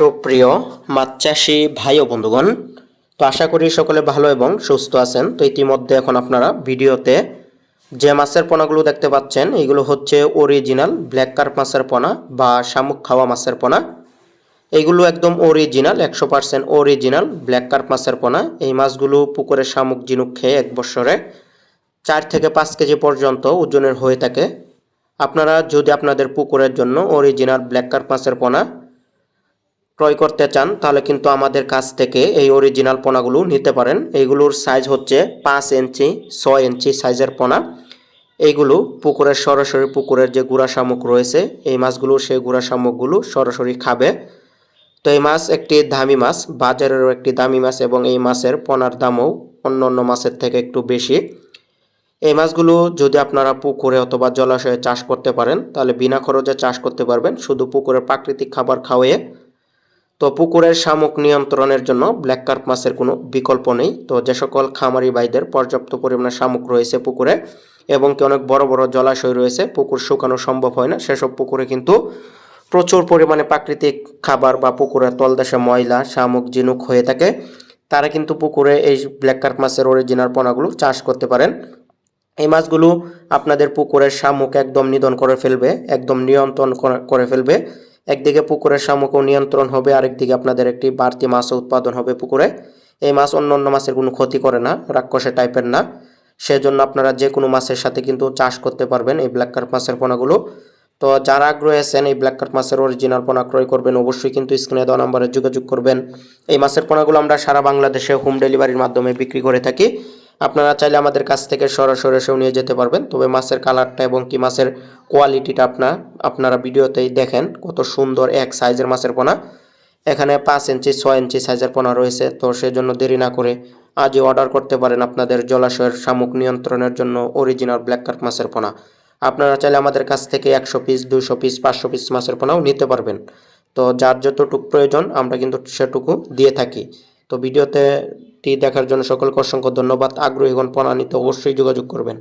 সুপ্রিয় মাছ চাষি ভাই ও বন্ধুগণ, তো আশা করি সকলে ভালো এবং সুস্থ আছেন। তো ইতিমধ্যে এখন আপনারা ভিডিওতে যে মাছের পোনাগুলো দেখতে পাচ্ছেন, এগুলো হচ্ছে অরিজিনাল ব্ল্যাক কার্প মাছের পোনা বা শামুক খাওয়া মাছের পোনা। এইগুলো একদম অরিজিনাল একশো পার্সেন্ট অরিজিনাল ব্ল্যাক কার্প মাছের পোনা। এই মাছগুলো পুকুরে শামুক জিনুক খেয়ে এক বছরে চার থেকে পাঁচ কেজি পর্যন্ত ওজনের হয়ে থাকে। আপনারা যদি আপনাদের পুকুরের জন্য অরিজিনাল ব্ল্যাক কার্প মাছের পোনা ক্রয় করতে চান, তাহলে কিন্তু আমাদের কাছ থেকে এই অরিজিনাল পোনাগুলো নিতে পারেন। এইগুলোর সাইজ হচ্ছে পাঁচ ইঞ্চি, ছয় ইঞ্চি সাইজের পোনা। এইগুলো পুকুরের সরাসরি পুকুরের যে গুড়া শামুক রয়েছে, এই মাছগুলো সেই গুড়া শামুকগুলো সরাসরি খাবে। তো এই মাছ একটি দামি মাছ, বাজারেরও একটি দামি মাছ এবং এই মাছের পোনার দামও অন্য অন্য মাছের থেকে একটু বেশি। এই মাছগুলো যদি আপনারা পুকুরে অথবা জলাশয়ে চাষ করতে পারেন, তাহলে বিনা খরচে চাষ করতে পারবেন। শুধু পুকুরের প্রাকৃতিক খাবার খাওয়াইয়ে তো পুকুরের শামুক নিয়ন্ত্রণের জন্য ব্ল্যাক কার্প মাছের কোনো বিকল্প নেই। তো যে সকল খামারি ভাইদের পর্যাপ্ত পরিমাণে শামুক রয়েছে পুকুরে এবং কি অনেক বড় বড় জলাশয় রয়েছে, পুকুর শুকানো সম্ভব হয় না। সেসব পুকুরে কিন্তু প্রচুর পরিমাণে প্রাকৃতিক খাবার বা পুকুরের তলদেশে ময়লা, শামুক, ঝিনুক হয়ে থাকে। তারা কিন্তু পুকুরে এই ব্ল্যাক কার্প মাছের অরিজিনাল পোনাগুলো চাষ করতে পারেন। এই মাছগুলো আপনাদের পুকুরের শামুক একদম নিধন করে ফেলবে, একদম নিয়ন্ত্রণ করে- করে ফেলবে। একদিকে পুকুরের শামুকও নিয়ন্ত্রণ হবে, আরেকদিকে আপনাদের একটি বাড়তি মাছও উৎপাদন হবে পুকুরে। এই মাছ অন্য অন্য মাছের কোনো ক্ষতি করে না রাক্ষসে টাইপের না। সেজন্য আপনারা যে কোনো মাছের সাথে কিন্তু চাষ করতে পারবেন এই ব্ল্যাক কার্প মাছের পোনাগুলো। তো যারা আগ্রহী আছেন এই ব্ল্যাক কার্প মাছের অরিজিনাল পোনা ক্রয় করবেন, অবশ্যই কিন্তু স্ক্রিনে দেওয়া নাম্বারে যোগাযোগ করবেন। এই মাছের পোনাগুলো আমরা সারা বাংলাদেশে হোম ডেলিভারির মাধ্যমে বিক্রি করে থাকি। আপনারা চাইলে আমাদের কাছ থেকে সরাসরি এসেও নিয়ে যেতে পারবেন। তবে মাছের কালারটা এবং কি মাছের কোয়ালিটিটা আপনার আপনারা ভিডিওতেই দেখেন কত সুন্দর এক সাইজের মাছের পোনা। এখানে পাঁচ ইঞ্চি, ছয় ইঞ্চি সাইজের পোনা রয়েছে। তো সেজন্য দেরি না করে আজই অর্ডার করতে পারেন আপনাদের জলাশয়ের শামুক নিয়ন্ত্রণের জন্য অরিজিনাল ব্ল্যাক কার্প মাছের পোনা। আপনারা চাইলে আমাদের কাছ থেকে একশো পিস দুশো পিস পাঁচশো পিস মাছের পোনাও নিতে পারবেন। তো যার যতটুকু প্রয়োজন আমরা কিন্তু সেটুকু দিয়ে থাকি। তো ভিডিওতে টি দেখার জন্য সকলকে অসংখ্য ধন্যবাদ। আগ্রহীগণ পোনা নিতে অবশ্যই যোগাযোগ করবেন।